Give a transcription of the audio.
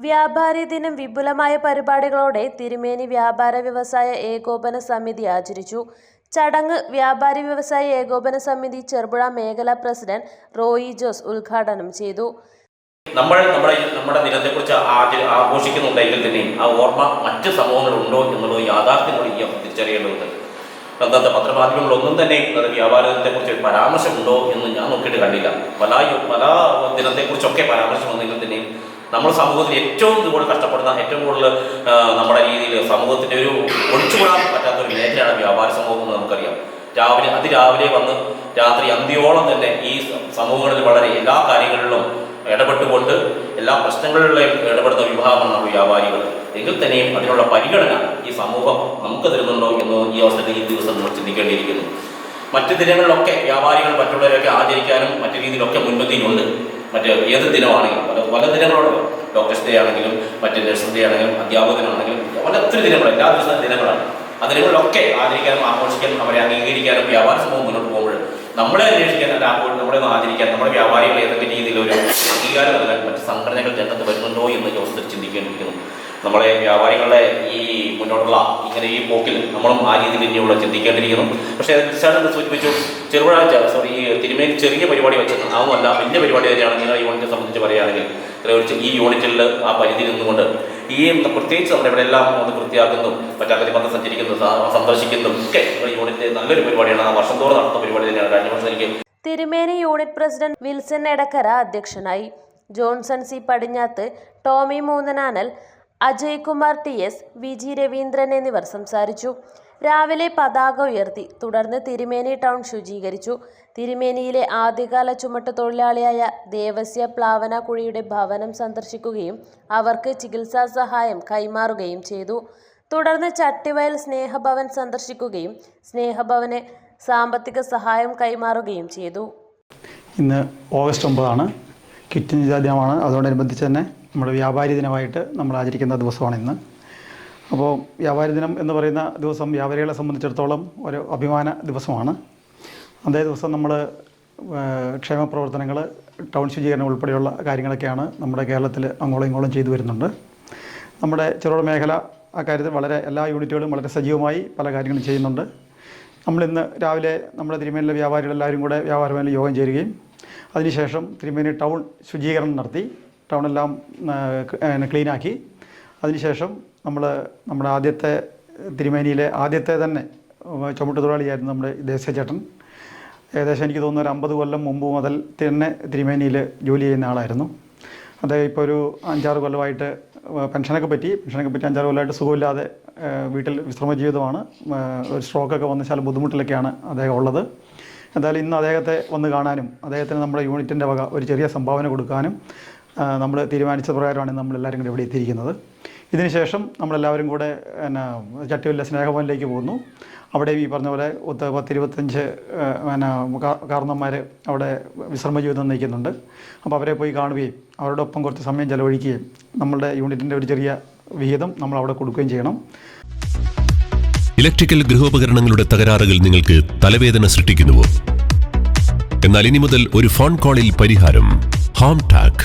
വ്യാപാരി ദിനം വിപുലമായ പരിപാടികളോടെ തിരുമേനി വ്യാപാര വ്യവസായ ഏകോപന സമിതി ആചരിച്ചു. ചടങ്ങ് വ്യാപാരി വ്യവസായ ഏകോപന സമിതി ചെറുപുഴ മേഖലാ പ്രസിഡന്റ് റോയി ജോസ് ഉദ്ഘാടനം ചെയ്തു. നമ്മൾ നമ്മുടെ നമ്മുടെ ദിനത്തെക്കുറിച്ച് ആച- ആഘോഷിക്കുന്നുണ്ടെങ്കിൽ തന്നെ ആ ഓർമ്മ മറ്റ് സമൂഹങ്ങളുണ്ടോ എന്നുള്ളത് യാഥാർത്ഥ്യങ്ങൾ ഈ തിരിച്ചറിയേണ്ടതുണ്ട്. അന്നത്തെ പത്രമാധ്യമങ്ങളൊന്നും തന്നെ അത് വ്യാപാര ദിനത്തെക്കുറിച്ച് ഒരു പരാമർശമുണ്ടോ എന്ന് ഞാൻ നോക്കിയിട്ട് കണ്ടില്ല. പല പല ദിനത്തെക്കുറിച്ചൊക്കെ പരാമർശം വന്നെങ്കിൽ തന്നെയും നമ്മൾ സമൂഹത്തിൽ ഏറ്റവും കൂടുതൽ കഷ്ടപ്പെടുന്ന ഏറ്റവും കൂടുതൽ നമ്മുടെ രീതിയിൽ സമൂഹത്തിന്റെ ഒരു ഒഴിച്ചുകൂടാൻ പറ്റാത്ത ഒരു മേഖലയാണ് വ്യാപാര സമൂഹം എന്ന് നമുക്കറിയാം. രാവിലെ അതിരാവിലെ വന്ന് രാത്രി അന്ത്യോളം തന്നെ ഈ സമൂഹങ്ങളിൽ വളരെ എല്ലാ കാര്യങ്ങളിലും ഇടപെട്ടുകൊണ്ട് എല്ലാ പ്രശ്നങ്ങളിലും ഇടപെടുന്ന വിഭാഗമാണ് നമ്മൾ വ്യാപാരികൾ. എങ്കിൽ തന്നെയും അതിനുള്ള പരിഗണന ഈ സമൂഹം നമുക്ക് തരുന്നുണ്ടോ എന്ന് ഈ അവസരത്തിൽ ഈ ദിവസം നമ്മൾ ചിന്തിക്കേണ്ടിയിരിക്കുന്നു. മറ്റ് ദിനങ്ങളിലൊക്കെ വ്യാപാരികൾ മറ്റുള്ളവരൊക്കെ ആചരിക്കാനും മറ്റു രീതിയിലൊക്കെ മുൻപന്തിയിലുണ്ട്. മറ്റ് ഏത് ദിനമാണെങ്കിലും പല പല ദിനങ്ങളുണ്ട് ഡോക്ടേഴ്സ് ഡേ ആണെങ്കിലും മറ്റ് നഴ്സസ് ഡേ ആണെങ്കിലും അധ്യാപകനാണെങ്കിലും പല ഒത്തിരി ദിനങ്ങൾ എല്ലാ ദിവസവും ദിനങ്ങളാണ്. ആ ദിനങ്ങളിലൊക്കെ ആചരിക്കാനും ആഘോഷിക്കാനും അവരെ അംഗീകരിക്കാനും വ്യാപാര സമൂഹം മുന്നോട്ട് പോകുമ്പോൾ നമ്മളെ അന്വേഷിക്കാൻ അല്ല അപ്പോൾ നമ്മളെ ആചരിക്കാൻ നമ്മുടെ വ്യാപാരികളെ ഏതൊക്കെ രീതിയിൽ ഒരു അംഗീകാരം നൽകാൻ മറ്റ് സംഘടനകൾ രംഗത്ത് വരുന്നുണ്ടോ എന്ന് ജോസഫ് ചിന്തിക്കേണ്ടിയിരിക്കുന്നു. നമ്മളെ വ്യാപാരികളുടെ ഈ മുന്നോട്ടുള്ള ഇങ്ങനെ ഈ പോക്കിൽ നമ്മളും ആ രീതിയിൽ ഇനിയുള്ള ചിന്തിക്കേണ്ടിയിരിക്കുന്നു. പക്ഷേ സാറിന് സൂചിപ്പിച്ചു ചെറുപുഴ സോറി ഈ തിരുമേനി ചെറിയ പരിപാടി വെച്ചത് അതൊന്നുമല്ല വലിയ പരിപാടി തന്നെയാണ് നിങ്ങളുടെ യൂണിറ്റിനെ സംബന്ധിച്ച് പറയുകയാണെങ്കിൽ. ഈ യൂണിറ്റിൽ ആ പരിധിയിൽ നിന്നുകൊണ്ട് ഈ പ്രത്യേകിച്ച് നമ്മുടെ ഇവിടെ എല്ലാം ഒന്ന് വൃത്തിയാക്കുന്നു മറ്റാക്കതി പന്ത സഞ്ചരിക്കുന്നു സന്ദർശിക്കുന്നു ഒക്കെ യൂണിറ്റ് നല്ലൊരു പരിപാടിയാണ്. ആ വർഷം തോറും നടത്തുന്ന പരിപാടി തന്നെയാണ്. കഴിഞ്ഞ വർഷം എനിക്ക് തിരുമേനി യൂണിറ്റ് പ്രസിഡന്റ് വിൽസൺ എടക്കര അധ്യക്ഷനായി. Johnson C Padinjath Tommy Moonnanal Ajay Kumar T S V G Raveendran എന്നിവർ സംസാരിച്ചു. രാവിലെ പതാക ഉയർത്തി തുടർന്ന് തിരുമേനി ടൗൺ ശുചീകരിച്ചു. തിരുമേനിയിലെ ആദ്യകാല ചുമട്ട് തൊഴിലാളിയായ ദേവസ്യ പ്ലാവന കുഴിയുടെ ഭവനം സന്ദർശിക്കുകയും അവർക്ക് ചികിത്സാ സഹായം കൈമാറുകയും ചെയ്തു. തുടർന്ന് ചട്ടിവയൽ സ്നേഹഭവൻ സന്ദർശിക്കുകയും സ്നേഹഭവന് സാമ്പത്തിക സഹായം കൈമാറുകയും ചെയ്തു. ഇന്ന് ഓഗസ്റ്റ് ഒമ്പതാണ്. കിറ്റിൻ ദിനമാണ് അതോടനുബന്ധിച്ച് തന്നെ നമ്മുടെ വ്യാപാരി ദിനമായിട്ട് നമ്മൾ ആചരിക്കുന്ന ദിവസമാണ് ഇന്ന്. അപ്പോൾ വ്യാപാരി ദിനം എന്ന് പറയുന്ന ദിവസം വ്യാപാരികളെ സംബന്ധിച്ചിടത്തോളം ഒരു അഭിമാന ദിവസമാണ്. അതേ ദിവസം നമ്മൾ ക്ഷേമ പ്രവർത്തനങ്ങൾ ടൗൺ ശുചീകരണം ഉൾപ്പെടെയുള്ള കാര്യങ്ങളൊക്കെയാണ് നമ്മുടെ കേരളത്തിൽ അങ്ങോളം ഇങ്ങോളം ചെയ്തു വരുന്നുണ്ട്. നമ്മുടെ ചെറുകിട മേഖല അക്കാര്യത്തിൽ വളരെ എല്ലാ യൂണിറ്റുകളും വളരെ സജീവമായി പല കാര്യങ്ങളും ചെയ്യുന്നുണ്ട്. നമ്മളിന്ന് രാവിലെ നമ്മുടെ തിരുമേനിലെ വ്യാപാരികളെല്ലാവരും കൂടെ വ്യാപാര മേഖല യോഗം ചേരുകയും അതിനുശേഷം തിരുമേനി ടൗൺ ശുചീകരണം നടത്തി ടൗണെല്ലാം ക്ലീനാക്കി. അതിനുശേഷം നമ്മൾ നമ്മുടെ ആദ്യത്തെ തിരുമേനിയിലെ ആദ്യത്തെ തന്നെ ചുമട്ട് തൊഴിലാളിയായിരുന്നു നമ്മുടെ ദേശചേട്ടൻ ഏകദേശം എനിക്ക് തോന്നുന്നു ഒരു അമ്പത് കൊല്ലം മുമ്പ് മുതൽ തന്നെ തിരുമേനിയിൽ ജോലി ചെയ്യുന്ന ആളായിരുന്നു. അദ്ദേഹം ഇപ്പോൾ ഒരു അഞ്ചാറ് കൊല്ലമായിട്ട് പെൻഷനൊക്കെ പറ്റി. പെൻഷനൊക്കെ പറ്റി അഞ്ചാറ് കൊല്ലമായിട്ട് സുഖമില്ലാതെ വീട്ടിൽ വിശ്രമ ജീവിതമാണ് ഒരു സ്ട്രോക്കൊക്കെ വന്ന ചില ബുദ്ധിമുട്ടിലൊക്കെയാണ് അദ്ദേഹം ഉള്ളത്. എന്തായാലും ഇന്ന് അദ്ദേഹത്തെ വന്ന് കാണാനും അദ്ദേഹത്തിന് നമ്മുടെ യൂണിറ്റിന്റെ വക ഒരു ചെറിയ സംഭാവന കൊടുക്കാനും നമ്മൾ തീരുമാനിച്ച പ്രകാരമാണ് നമ്മൾ നമ്മളെല്ലാവരും കൂടെ ഇവിടെ എത്തിയിരിക്കുന്നത്. ഇതിനുശേഷം നമ്മളെല്ലാവരും കൂടെ പിന്നെ ചട്ടിവല്ല സ്നേഹഭവനിലേക്ക് പോകുന്നു. അവിടെ ഈ പറഞ്ഞ പോലെ ഒത്ത് പത്തിരുപത്തഞ്ച് പിന്നെ കാർന്നന്മാർ അവിടെ വിശ്രമ ജീവിതം നയിക്കുന്നുണ്ട്. അപ്പോൾ അവരെ പോയി കാണുകയും അവരോടൊപ്പം കുറച്ച് സമയം ചെലവഴിക്കുകയും നമ്മളുടെ യൂണിറ്റിന്റെ ഒരു ചെറിയ വിഹിതം നമ്മൾ അവിടെ കൊടുക്കുകയും ചെയ്യണം. ഇലക്ട്രിക്കൽ ഗൃഹോപകരണങ്ങളുടെ തകരാറുകൾ നിങ്ങൾക്ക് തലവേദന സൃഷ്ടിക്കുന്നുവോ? എന്നാൽ ഇനി മുതൽ ഒരു ഫോൺ കോളിൽ പരിഹാരം home tech.